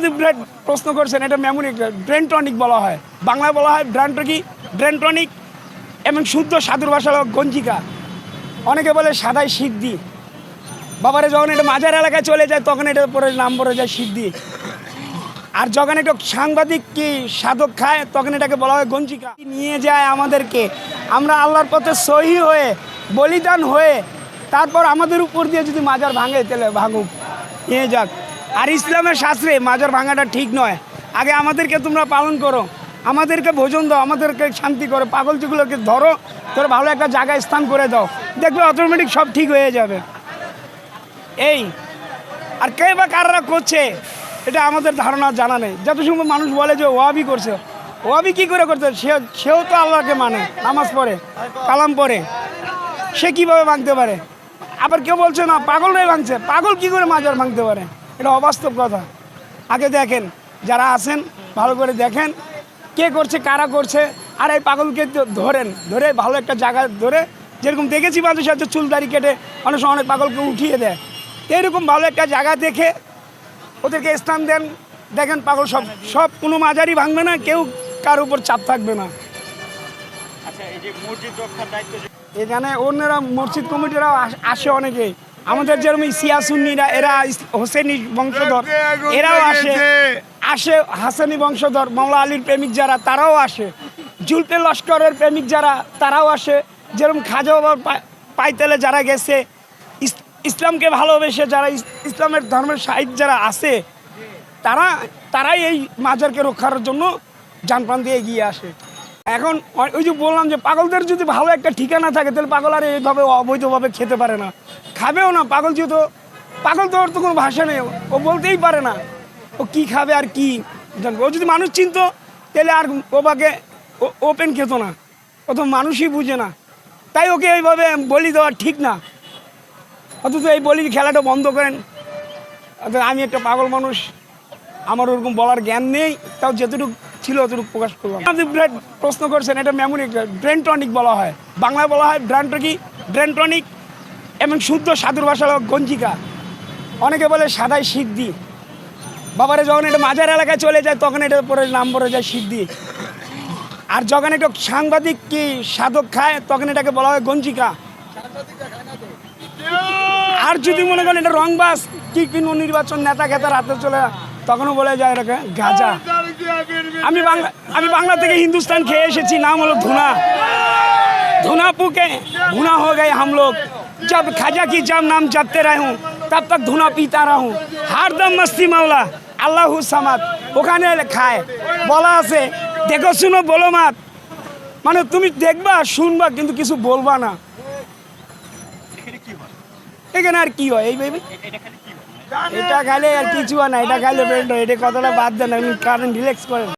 Bread প্রশ্ন করছেন, এটা মেমোরি ব্রেন বলা হয়। বাংলায় বলা হয় ব্রেন টনিক এবং শুদ্ধ সাধুর ভাষা হলো গঞ্জিকা। অনেকে বলে সাদাই সিদ্ধি। বাবারে, যখন এটা মাজার এলাকায় চলে যায়, তখন এটা পরে নাম পড়ে যায় সিদ্ধি। আর যখন একটা সাংবাদিক কি সাধক খায়, তখন এটাকে বলা হয় গঞ্জিকা। নিয়ে যায় আমাদেরকে। আমরা আল্লাহর পথে সহি হয়ে, বলিদান হয়ে, তারপর আমাদের উপর দিয়ে যদি মাজার ভাঙে, তাহলে ভাঙুক। নিয়ে যাক। আর ইসলামের শাস্ত্রে মাজার ভাঙাটা ঠিক নয়। আগে আমাদেরকে তোমরা পালন করো। আমাদেরকে ভোজন দাও, আমাদেরকে শান্তি করো। পাগল যেগুলোকে ধরো, তোর ভালো একটা জায়গায় স্থান করে দাও। দেখবে অটোমেটিক সব ঠিক হয়ে যাবে। এই, আর কে বা কাররা করছে, এটা আমাদের ধারণা জানা নেই। যত সময় মানুষ বলে যে ওয়াবি করছে। ওয়াবি কি করে করতে? সে, সেও তো আল্লাহকে মানে নামাজ পড়ে, কালাম পড়ে। সে কীভাবে ভাঙতে পারে? আবার কেউ বলছে, না, পাগলরাই ভাঙছে। পাগল কি করে মাজার ভাঙতে পারে? এটা অবাস্তব কথা। আগে দেখেন যারা আছেন ভালো করে দেখেন কে করছে কারা করছে আর এই পাগলকে ধরেন ধরে ভালো একটা জায়গা ধরে যেরকম দেখেছি মানুষ হচ্ছে চুল দাড়ি কেটে অনেক সময় অনেক পাগলকে উঠিয়ে দেয়। তো এরকম ভালো একটা জায়গা দেখে ওদেরকে স্থান দেন দেখেন পাগল সব সব কোনো মাজারই ভাঙবে না কেউ কার উপর চাপ থাকবে না। আচ্ছা এখানে অন্যরা মসজিদ কমিটিরাও আস- আসে অনেকে আমাদের যেরকম সিয়াসুন্নিরা এরা হোসেনি বংশধর এরাও আসে আসে হাসানি বংশধর মামলা আলীর প্রেমিক যারা তারাও আসে। জুলপে লস্করের প্রেমিক যারা তারাও আসে। যেরকম খাজা বাবার পাইতেলে যারা গেছে ইসলামকে ভালোবেসে যারা ইসলামের ধর্মের সাহিত্য যারা আছে তারা তারাই এই মাজারকে রক্ষার জন্য জানপ্রাণ দিয়ে এগিয়ে আসে। এখন ওই- যে বললাম যে পাগলদের যদি ভালো একটা ঠিকানা থাকে, তাহলে পাগল আর এইভাবে অবৈধভাবে খেতে পারে না। খাবেও না, পাগল যেহেতু, পাগল তো ওর তো কোনো ভাষা নেই, ও বলতেই পারে না ও কি খাবে আর কি। ও যদি মানুষ চিনত, তাহলে আর ওবাকে ওপেন খেত না, ও তো মানুষই বুঝে না। তাই ওকে এইভাবে বলি দেওয়া ঠিক না। অথচ এই বলির খেলাটা বন্ধ করেন। অর্থাৎ আমি একটা পাগল মানুষ, আমার ওরকম বলার জ্ঞান নেই, তাও যেতটুকু ছিল অতটুকু প্রকাশ করলাম। আপনি ব্রেড প্রশ্ন করছেন, এটা মেমোরি ব্রেন টনিক বলা হয়। বাংলায় বলা হয় ব্র্যান্ড কি ব্রেন টনিক এবং শুদ্ধ সাধুর ভাষা গঞ্জিকা। অনেকে বলে সাদাই সিদ্ধি। বাবারে, যখন এটা মাজার এলাকায় চলে যায়, তখন এটা পরে নাম পড়ে যায় সিদ্ধি। আর যখন একটা সাংবাদিক কি সাধক খায়, তখন এটাকে বলা হয় গঞ্জিকা। আর যদি মনে করেন এটা রংবাস, কি কোনো নির্বাচন নেতা খেতার হাতে চলে তখনও বলে যায় এটাকে গাজা। আমি বাংলা আমি বাংলা থেকে হিন্দুস্তান খেয়ে এসেছি, নাম হলো ধুনা। ধুনা পুকে, ধুনা হয়ে গে হাম লোক। খাজা কি জাম নাম জাপতে রায় হুম, তব তক ধুনা পিতা রা হুম। হারদম মস্তি মাওলা, আল্লাহ সামাদ। ওখানে খায়। বলা আছে, দেখো শুনো বলো মাত। মানে তুমি দেখবা, শুনবা, কিন্তু কিছু বলবা না। এখানে আর কি হয়? এই ভাই এটা খালে আর কিছু না, এটা খাইলে এটা কতটা বাদ দেন আপনি কারেন্ট রিল্যাক্স করেন।